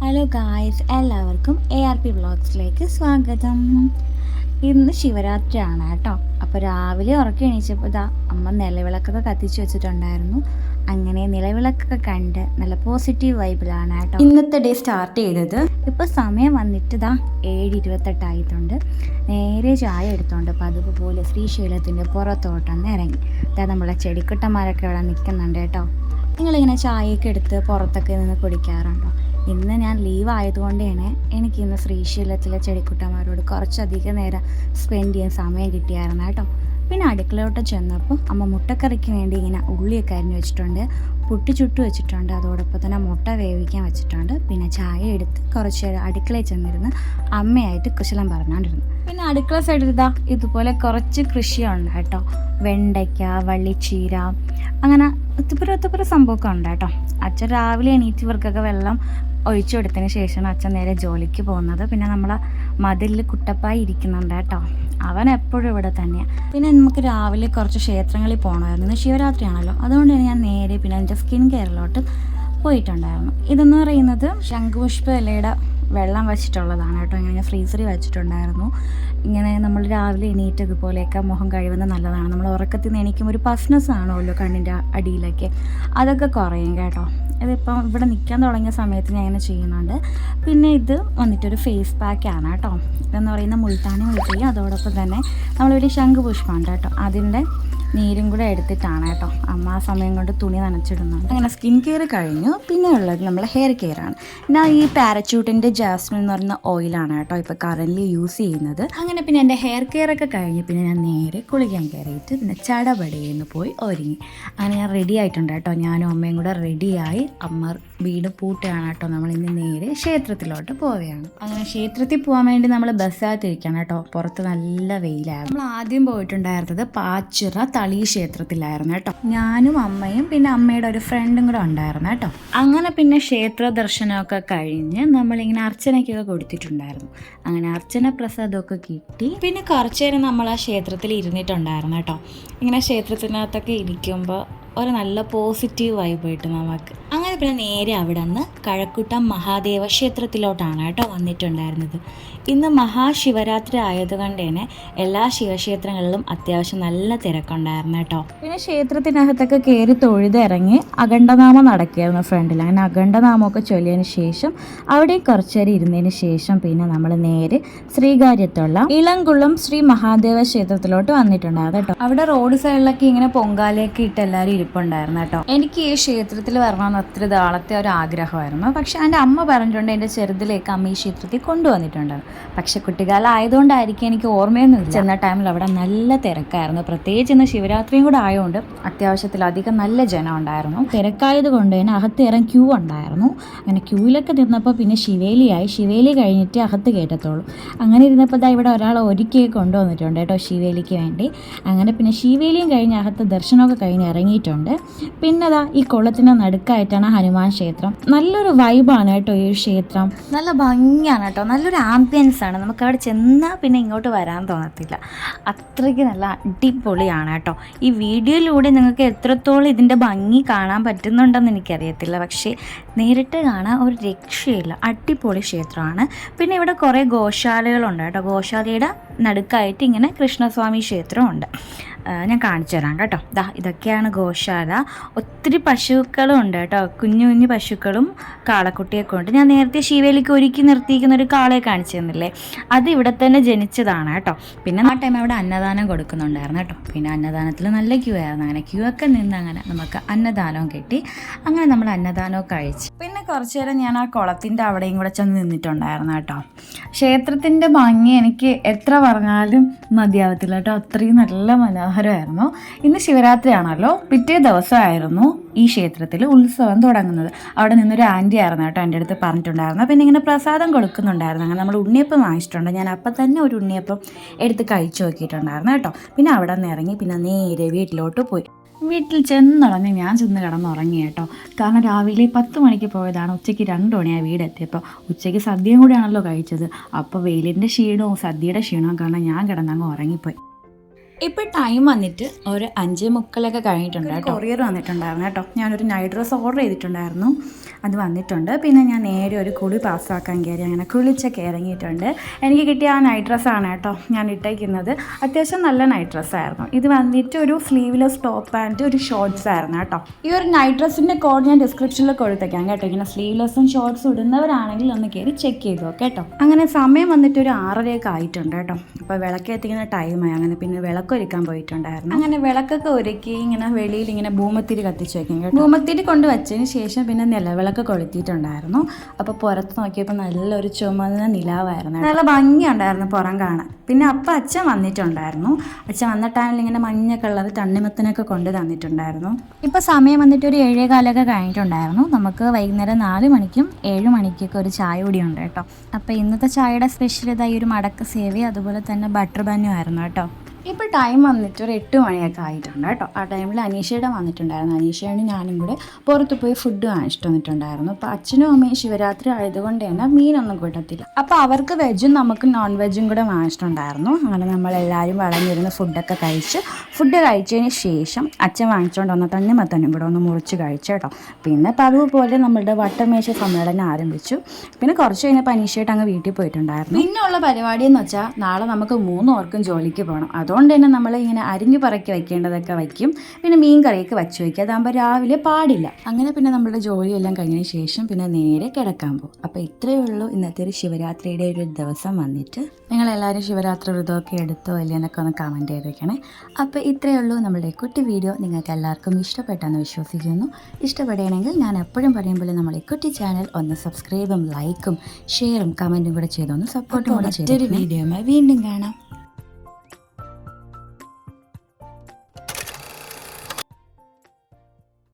Hello guys എല്ലാവർക്കും A R P വ്ളോഗ്സിലേക്ക് സ്വാഗതം. ഇന്ന് ശിവരാത്രിയാണ് കേട്ടോ. അപ്പോൾ രാവിലെ ഉറക്കി എണീച്ചപ്പോൾ ഇതാ അമ്മ നിലവിളക്കൊക്കെ കത്തിച്ചു വെച്ചിട്ടുണ്ടായിരുന്നു. അങ്ങനെ നിലവിളക്കൊക്കെ കണ്ട് നല്ല പോസിറ്റീവ് വൈബിലാണ് കേട്ടോ. ഇന്നത്തെ ഡേ സ്റ്റാർട്ട് ചെയ്തത്? ഇപ്പോൾ സമയം വന്നിട്ട് ഇതാ ഏഴ് ഇരുപത്തെട്ടായിട്ടുണ്ട് നേരെ ചായ എടുത്തോണ്ട് പതിവ് പോലെ ശ്രീശൈലത്തിന്റെ പുറത്തോട്ടൊന്ന് ഇറങ്ങി. ഇതാ നമ്മളെ ചെടിക്കുട്ടന്മാരൊക്കെ ഇവിടെ നിൽക്കുന്നുണ്ട് കേട്ടോ. നിങ്ങളിങ്ങനെ ചായയൊക്കെ എടുത്ത് പുറത്തൊക്കെ നിന്ന് കുടിക്കാറുണ്ടോ? ഇന്ന് ഞാൻ ലീവ് ആയതുകൊണ്ടാണ് എനിക്ക് ഇന്ന് ശ്രീശൈലത്തിലെ ചെടിക്കുട്ടന്മാരോട് കുറച്ചധികം നേരം സ്പെൻഡ് ചെയ്യാൻ സമയം കിട്ടിയായിരുന്നു കേട്ടോ. പിന്നെ അടുക്കളയോട്ട് ചെന്നപ്പോൾ അമ്മ മുട്ടക്കറിക്ക് വേണ്ടി ഇങ്ങനെ ഉള്ളിയൊക്കെ അരിഞ്ഞ് വെച്ചിട്ടുണ്ട് പുട്ടി ചുട്ട് വെച്ചിട്ടുണ്ട് അതോടൊപ്പം തന്നെ മുട്ട വേവിക്കാൻ വെച്ചിട്ടുണ്ട്. പിന്നെ ചായ എടുത്ത് കുറച്ച് അടുക്കളയിൽ ചെന്നിരുന്ന് അമ്മയായിട്ട് കുശലം പറഞ്ഞുകൊണ്ടിരുന്നു പിന്നെ അടുക്കള സൈഡിൽ ഇതാ ഇതുപോലെ കുറച്ച് കൃഷിയുണ്ട് കേട്ടോ. വെണ്ടയ്ക്ക വള്ളിച്ചീര അങ്ങനെ ഒത്തുപുര ഒത്തുപുര സംഭവമൊക്കെ ഉണ്ട് കേട്ടോ. അച്ഛൻ രാവിലെ എണീറ്റ് ഇവർക്കൊക്കെ വെള്ളം ഒഴിച്ചു കൊടുത്തതിന് ശേഷമാണ് അച്ഛൻ നേരെ ജോലിക്ക് പോകുന്നത്. പിന്നെ നമ്മൾ മതിലിൽ കുട്ടപ്പായി ഇരിക്കുന്നുണ്ട് കേട്ടോ. അവൻ എപ്പോഴും ഇവിടെ തന്നെയാണ് പിന്നെ നമുക്ക് രാവിലെ കുറച്ച് ക്ഷേത്രങ്ങളിൽ പോകണമായിരുന്നു ശിവരാത്രിയാണല്ലോ. അതുകൊണ്ട് തന്നെ ഞാൻ നേരെ പിന്നെ എന്റെ സ്കിൻ കെയറിലോട്ട് പോയിട്ടുണ്ടായിരുന്നു. ഇതെന്ന് പറയുന്നത് ശംഖുപുഷ്പ ഇലയുടെ വെള്ളം വെച്ചിട്ടുള്ളതാണ് കേട്ടോ. ഇങ്ങനെ ഫ്രീസറിൽ വെച്ചിട്ടുണ്ടായിരുന്നു. ഇങ്ങനെ നമ്മൾ രാവിലെ എണീറ്റ് ഇതുപോലെയൊക്കെ മുഖം കഴിവുന്ന നല്ലതാണ്. നമ്മൾ ഉറക്കത്തിൽ നിന്ന് എണീക്കുമ്പോൾ ഒരു പഫ്നെസ് ആണല്ലോ കണ്ണിന്റെ അടിയിലൊക്കെ. അതൊക്കെ കുറയും കേട്ടോ. ഇതിപ്പം ഇവിടെ നിൽക്കാൻ തുടങ്ങിയ സമയത്ത് ഞാൻ ഇങ്ങനെ ചെയ്യുന്നുണ്ട്. പിന്നെ ഇത് വന്നിട്ടൊരു ഫേസ് പാക്കാണ് കേട്ടോ. ഇതെന്ന് പറയുന്ന മുൾത്താനി മുൾത്തി അതോടൊപ്പം തന്നെ നമ്മളിവിടെ ശംഖുപുഷ്പമുണ്ട് കേട്ടോ. അതിന്റെ നീരും കൂടെ എടുത്തിട്ടാണ് കേട്ടോ. അമ്മ ആ സമയം കൊണ്ട് തുണി നനച്ചിടുന്നുണ്ട് അങ്ങനെ സ്കിൻ കെയർ കഴിഞ്ഞു. പിന്നെ ഉള്ളത് നമ്മൾ ഹെയർ കെയർ ആണ്. ഞാൻ ഈ പാരച്യൂട്ടിന്റെ ജാസ്മിൻ എന്ന് പറയുന്ന ഓയിലാണ് കേട്ടോ ഇപ്പോൾ കറന്റ് യൂസ് ചെയ്യുന്നത്. അങ്ങനെ പിന്നെ എന്റെ ഹെയർ കെയർ ഒക്കെ കഴിഞ്ഞ് പിന്നെ ഞാൻ നേരെ കുളിക്കാൻ കയറിയിട്ട് പിന്നെ ചടപടിയെന്ന് പോയി ഒരുങ്ങി. അങ്ങനെ ഞാൻ റെഡി ആയിട്ടുണ്ട് കേട്ടോ. ഞാനും അമ്മയും കൂടെ റെഡിയായി അമ്മ വീട് പൂട്ടുകയാണ് കേട്ടോ. നമ്മൾ ഇന്ന് നേരെ ക്ഷേത്രത്തിലോട്ട് പോവുകയാണ്. അങ്ങനെ ക്ഷേത്രത്തിൽ പോകാൻ വേണ്ടി നമ്മൾ ബസ്സകത്തിരിക്കണം കേട്ടോ. പുറത്ത് നല്ല വെയിലായിരുന്നു നമ്മൾ ആദ്യം പോയിട്ടുണ്ടായിരുന്നത് പാച്ചിറ തളി ക്ഷേത്രത്തിലായിരുന്നു കേട്ടോ. ഞാനും അമ്മയും പിന്നെ അമ്മയുടെ ഒരു ഫ്രണ്ടും കൂടെ ഉണ്ടായിരുന്നു കേട്ടോ. അങ്ങനെ പിന്നെ ക്ഷേത്ര ദർശനമൊക്കെ കഴിഞ്ഞ് നമ്മളിങ്ങനെ അർച്ചനയ്ക്കൊക്കെ കൊടുത്തിട്ടുണ്ടായിരുന്നു. അങ്ങനെ അർച്ചന പ്രസാദമൊക്കെ കിട്ടി. പിന്നെ കുറച്ചു നേരം നമ്മൾ ആ ക്ഷേത്രത്തിൽ ഇരുന്നിട്ടുണ്ടായിരുന്നു കേട്ടോ. ഇങ്ങനെ ക്ഷേത്രത്തിനകത്തൊക്കെ ഇരിക്കുമ്പോൾ ഒരു നല്ല പോസിറ്റീവ് വൈബ് കിട്ടും നമുക്ക് പിന്നെ നേരെ അവിടെ നിന്ന് കഴക്കൂട്ടം മഹാദേവ ക്ഷേത്രത്തിലോട്ടാണ് കേട്ടോ വന്നിട്ടുണ്ടായിരുന്നത്. ഇന്ന് മഹാശിവരാത്രി ആയതുകൊണ്ട് തന്നെ എല്ലാ ശിവക്ഷേത്രങ്ങളിലും അത്യാവശ്യം നല്ല തിരക്കുണ്ടായിരുന്നു കേട്ടോ. പിന്നെ ക്ഷേത്രത്തിനകത്തൊക്കെ കയറി തൊഴുതിറങ്ങി അഖണ്ഡനാമം നടക്കുകയായിരുന്നു ഫ്രണ്ടിൽ. അങ്ങനെ അഖണ്ഡനാമമൊക്കെ ചൊല്ലിയതിന് ശേഷം അവിടെ കുറച്ചു നേരം ഇരുന്നതിന് ശേഷം പിന്നെ നമ്മൾ നേരെ ശ്രീകാര്യത്തുള്ള ഇളംകുളം ശ്രീ മഹാദേവ ക്ഷേത്രത്തിലോട്ട് വന്നിട്ടുണ്ടായിരുന്നു കേട്ടോ. അവിടെ റോഡ് സൈഡിലൊക്കെ ഇങ്ങനെ പൊങ്കാലയൊക്കെ ഇട്ട് എല്ലാവരും ഇരിപ്പുണ്ടായിരുന്നു കേട്ടോ. എനിക്ക് ഈ ക്ഷേത്രത്തിൽ വരണമെന്ന് ഒത്തിരി നാളത്തെ ഒരു ആഗ്രഹമായിരുന്നു. പക്ഷെ എന്റെ അമ്മ പറഞ്ഞിട്ടുണ്ട് എന്റെ ചെറുതിലേക്ക് അമ്മ ഈ ക്ഷേത്രത്തിൽ കൊണ്ടുവന്നിട്ടുണ്ട്. പക്ഷെ കുട്ടിക്കാലം ആയതുകൊണ്ടായിരിക്കും എനിക്ക് ഓർമ്മയൊന്നുമില്ല ചെന്ന ടൈമിൽ അവിടെ നല്ല തിരക്കായിരുന്നു. പ്രത്യേകിച്ച് ഇന്ന് ശിവരാത്രിയും കൂടെ ആയതുകൊണ്ട് അത്യാവശ്യത്തിലധികം നല്ല ജനം ഉണ്ടായിരുന്നു. തിരക്കായത് കൊണ്ട് തന്നെ അകത്ത് ഇറം ക്യൂ ഉണ്ടായിരുന്നു. അങ്ങനെ ക്യൂവിലൊക്കെ നിന്നപ്പോൾ പിന്നെ ശിവേലിയായി. ശിവേലി കഴിഞ്ഞിട്ട് അകത്ത് കയറ്റത്തുള്ളൂ. അങ്ങനെ ഇരുന്നപ്പോൾ ദാ ഇവിടെ ഒരാൾ ഒരുക്കിയൊക്കെ കൊണ്ടുവന്നിട്ടുണ്ട് കേട്ടോ ശിവേലിക്ക് വേണ്ടി. അങ്ങനെ പിന്നെ ശിവേലിയും കഴിഞ്ഞ് അകത്ത് ദർശനമൊക്കെ കഴിഞ്ഞ് ഇറങ്ങിയിട്ടുണ്ട്. പിന്നെ ദാ ഈ കുളത്തിന്റെ നടുക്കായിട്ടാണ് ഹനുമാൻ ക്ഷേത്രം. നല്ലൊരു വൈബാണ് കേട്ടോ ഈ ക്ഷേത്രം. നല്ല ഭംഗിയാണ് കേട്ടോ. നല്ലൊരു ആംബിയൻസ് ആണ്. നമുക്ക് അവിടെ ചെന്നാൽ പിന്നെ ഇങ്ങോട്ട് വരാൻ തോന്നത്തില്ല. അത്രയ്ക്ക് നല്ല അടിപൊളിയാണ് കേട്ടോ. ഈ വീഡിയോയിലൂടെ നിങ്ങൾക്ക് എത്രത്തോളം ഇതിന്റെ ഭംഗി കാണാൻ പറ്റുന്നുണ്ടെന്ന് എനിക്കറിയത്തില്ല. പക്ഷേ നേരിട്ട് കാണാൻ ഒരു രക്ഷയില്ല. അടിപൊളി ക്ഷേത്രമാണ്. പിന്നെ ഇവിടെ കുറേ ഗോശാലകളുണ്ട് കേട്ടോ. ഗോശാലയുടെ നടുക്കായിട്ട് ഇങ്ങനെ കൃഷ്ണസ്വാമി ക്ഷേത്രമുണ്ട്. ഞാൻ കാണിച്ചു തരാം കേട്ടോ. ദാ ഇതൊക്കെയാണ് ഗോശാല. ഒത്തിരി പശുക്കളും ഉണ്ട് കേട്ടോ. കുഞ്ഞു കുഞ്ഞു പശുക്കളും കാളക്കുട്ടിയൊക്കെ ഉണ്ട്. ഞാൻ നേരത്തെ ശിവേലിക്ക് ഒരുക്കി നിർത്തിയിരിക്കുന്ന ഒരു കാളയെ കാണിച്ചു തന്നില്ലേ? അത് ഇവിടെ തന്നെ ജനിച്ചതാണ് കേട്ടോ. പിന്നെ ആ ടൈം അവിടെ അന്നദാനം കൊടുക്കുന്നുണ്ടായിരുന്നു കേട്ടോ. പിന്നെ അന്നദാനത്തിൽ നല്ല ക്യൂ ആയിരുന്നു. അങ്ങനെ ക്യൂ ഒക്കെ നിന്ന് അങ്ങനെ നമുക്ക് അന്നദാനവും കിട്ടി. അങ്ങനെ നമ്മൾ അന്നദാനവും കഴിച്ചു. പിന്നെ കുറച്ചു നേരം ഞാൻ ആ കുളത്തിന്റെ അവിടെയും കൂടെ ചെന്ന് നിന്നിട്ടുണ്ടായിരുന്നു കേട്ടോ. ക്ഷേത്രത്തിന്റെ ഭംഗി എനിക്ക് എത്ര പറഞ്ഞാലും മതിയാവത്തില്ല കേട്ടോ. അത്രയും നല്ല മനോഹരമായിരുന്നു. ഇന്ന് ശിവരാത്രിയാണല്ലോ. പിറ്റേ ദിവസമായിരുന്നു ഈ ക്ഷേത്രത്തിൽ ഉത്സവം തുടങ്ങുന്നത്. അവിടെ നിന്നൊരു ആന്റി ആയിരുന്നു കേട്ടോ എന്റെ അടുത്ത് പറഞ്ഞിട്ടുണ്ടായിരുന്നു പിന്നെ ഇങ്ങനെ പ്രസാദം കൊടുക്കുന്നുണ്ടായിരുന്നു. അങ്ങനെ നമ്മൾ ഉണ്ണിയപ്പം വാങ്ങിച്ചിട്ടുണ്ട്. ഞാൻ അപ്പം തന്നെ ഒരു ഉണ്ണിയപ്പം എടുത്ത് കഴിച്ചു നോക്കിയിട്ടുണ്ടായിരുന്നു കേട്ടോ. പിന്നെ അവിടെ നിന്ന് ഇറങ്ങി പിന്നെ നേരെ വീട്ടിലോട്ട് പോയി. വീട്ടിൽ ചെന്നുടങ്ങി ഞാൻ ചെന്ന് കിടന്നുറങ്ങി കേട്ടോ. കാരണം രാവിലെ പത്ത് മണിക്ക് പോയതാണ് ഉച്ചയ്ക്ക് രണ്ട് മണിയായി വീടെത്തിയപ്പോൾ ഉച്ചയ്ക്ക് സദ്യയും കൂടിയാണല്ലോ കഴിച്ചത്. അപ്പോൾ വെയിലിന്റെ ക്ഷീണവും സദ്യയുടെ ക്ഷീണവും കാരണം ഞാൻ കിടന്നങ്ങ് ഉറങ്ങിപ്പോയി. ഇപ്പൊ ടൈം വന്നിട്ട് ഒരു അഞ്ച് മുക്കലൊക്കെ കഴിഞ്ഞിട്ടുണ്ട് കൊറിയർ വന്നിട്ടുണ്ടായിരുന്നു കേട്ടോ. ഞാനൊരു നൈറ്റ് ഡ്രസ്സ് ഓർഡർ ചെയ്തിട്ടുണ്ടായിരുന്നു. അത് വന്നിട്ടുണ്ട്. പിന്നെ ഞാൻ നേരെ ഒരു കുളി പാസ്സാക്കാൻ കയറി. അങ്ങനെ കുളിച്ചൊക്കെ ഇറങ്ങിയിട്ടുണ്ട്. എനിക്ക് കിട്ടിയ ആ നൈറ്റ് ഡ്രസ്സാണ് കേട്ടോ ഞാൻ ഇട്ടേക്കുന്നത്. അത്യാവശ്യം നല്ല നൈറ്റ് ഡ്രസ്സായിരുന്നു ഇത് വന്നിട്ട് ഒരു സ്ലീവ്ലെസ് ടോപ്പ് ആൻഡ് ഒരു ഷോർട്സ് ആയിരുന്നു കേട്ടോ. ഈ ഒരു നൈറ്റ് ഡ്രസ്സിന്റെ കോഡ് ഞാൻ ഡിസ്ക്രിപ്ഷനിൽ കൊടുത്തേക്കാം. കേട്ടോ ഇങ്ങനെ സ്ലീവ്ലെസ്സും ഷോർട്സ് ഇടുന്നവരാണെങ്കിൽ ഒന്ന് കയറി ചെക്ക് ചെയ്തു കേട്ടോ. അങ്ങനെ സമയം വന്നിട്ട് ഒരു ആറരയൊക്കെ ആയിട്ടുണ്ട് കേട്ടോ. അപ്പോൾ വിളക്ക് എത്തിക്കുന്ന ടൈമായി അങ്ങനെ പിന്നെ വിളക്കൊരുക്കാൻ പോയിട്ടുണ്ടായിരുന്നു. അങ്ങനെ വിളക്കൊക്കെ ഒരുക്കി ഇങ്ങനെ വെളിയിൽ ഇങ്ങനെ ഭൂമത്തിരി കത്തിച്ച് വയ്ക്കും കേട്ടോ. ഭൂമത്തിരി കൊണ്ട് വെച്ചതിന് ശേഷം പിന്നെ നിലവിളക്ക് കൊളുത്തിയിട്ടുണ്ടായിരുന്നു. അപ്പോൾ പുറത്ത് നോക്കിയപ്പോൾ നല്ലൊരു ചുമന്ന നിലാവായിരുന്നു നല്ല ഭംഗിയുണ്ടായിരുന്നു പുറം കാണാൻ. പിന്നെ അപ്പം അച്ഛൻ വന്നിട്ടുണ്ടായിരുന്നു. അച്ഛൻ വന്നിട്ടാണെങ്കിൽ ഇങ്ങനെ മഞ്ഞൊക്കെ ഉള്ളത് തണ്ണിമത്തനൊക്കെ കൊണ്ട് തന്നിട്ടുണ്ടായിരുന്നു. ഇപ്പോൾ സമയം വന്നിട്ട് ഒരു ഏഴേ കാലൊക്കെ കഴിഞ്ഞിട്ടുണ്ടായിരുന്നു. നമുക്ക് വൈകുന്നേരം നാല് മണിക്കും ഏഴ് മണിക്കൊക്കെ ഒരു ചായ കൂടിയുണ്ട് കേട്ടോ. അപ്പോൾ ഇന്നത്തെ ചായയുടെ സ്പെഷ്യൽ ഇതായി ഒരു മടക്ക സേവി അതുപോലെ തന്നെ ബട്ടർ ബന്നു ആയിരുന്നു കേട്ടോ. ഇപ്പോൾ ടൈം വന്നിട്ട് ഒരു എട്ട് മണിയൊക്കെ ആയിട്ടുണ്ട് കേട്ടോ. ആ ടൈമിൽ അനീഷയുടെ വന്നിട്ടുണ്ടായിരുന്നു. അനീഷയാണ് ഞാനും കൂടെ പുറത്ത് പോയി ഫുഡ് വാങ്ങിച്ചിട്ട് വന്നിട്ടുണ്ടായിരുന്നു. അപ്പോൾ അച്ഛനും അമ്മയും ശിവരാത്രി ആയതുകൊണ്ട് തന്നെ മീനൊന്നും കൂട്ടത്തില്ല. അപ്പോൾ അവർക്ക് വെജും നമുക്ക് നോൺ വെജും കൂടെ വാങ്ങിച്ചിട്ടുണ്ടായിരുന്നു. അങ്ങനെ നമ്മളെല്ലാവരും വളഞ്ഞിരുന്ന് ഫുഡൊക്കെ കഴിച്ച് ഫുഡ് കഴിച്ചതിന് ശേഷം അച്ഛൻ വാങ്ങിച്ചുകൊണ്ട് വന്ന തണ്ണിമത്തനും ഇവിടെ ഒന്ന് മുറിച്ച് കഴിച്ചു കേട്ടോ. പിന്നെ പതിവ് പോലെ നമ്മളുടെ വട്ടമേശ സമ്മേളനം ആരംഭിച്ചു. പിന്നെ കുറച്ച് കഴിഞ്ഞപ്പോൾ അനീഷയായിട്ട് അങ്ങ് വീട്ടിൽ പോയിട്ടുണ്ടായിരുന്നു. പിന്നെയുള്ള പരിപാടി എന്ന് വെച്ചാൽ നാളെ നമുക്ക് മൂന്നോർക്കും ജോലിക്ക് പോകണം അതുകൊണ്ട് തന്നെ നമ്മൾ ഇങ്ങനെ അരിഞ്ഞു പറക്കി വെക്കേണ്ടതൊക്കെ വയ്ക്കും. പിന്നെ മീൻ കറിയൊക്കെ വച്ച് വയ്ക്കും. അതാകുമ്പോൾ രാവിലെ പാടില്ല. അങ്ങനെ പിന്നെ നമ്മുടെ ജോലിയെല്ലാം കഴിഞ്ഞതിന് ശേഷം പിന്നെ നേരെ കിടക്കാൻ പോകും. അപ്പോൾ ഇത്രയേ ഉള്ളൂ ഇന്നത്തെ ഒരു ശിവരാത്രിയുടെ ഒരു ദിവസം വന്നിട്ട്. നിങ്ങളെല്ലാവരും ശിവരാത്രി വ്രതമൊക്കെ എടുത്തോ ഇല്ലയെന്നൊക്കെ ഒന്ന് കമന്റ് ചെയ്തേക്കണേ. അപ്പോൾ ഇത്രയേ ഉള്ളൂ നമ്മുടെ കുട്ടി വീഡിയോ. നിങ്ങൾക്ക് എല്ലാവർക്കും ഇഷ്ടപ്പെട്ടെന്ന് വിശ്വസിക്കുന്നു. ഇഷ്ടപ്പെടുകയാണെങ്കിൽ ഞാൻ എപ്പോഴും പറയും പോലെ നമ്മളെ കുട്ടി ചാനൽ ഒന്ന് സബ്സ്ക്രൈബും ലൈക്കും ഷെയറും കമന്റും കൂടെ ചെയ്തൊന്ന് സപ്പോർട്ടും കൂടെ ചെയ്തൊരു വീഡിയോയുമായി വീണ്ടും കാണാം.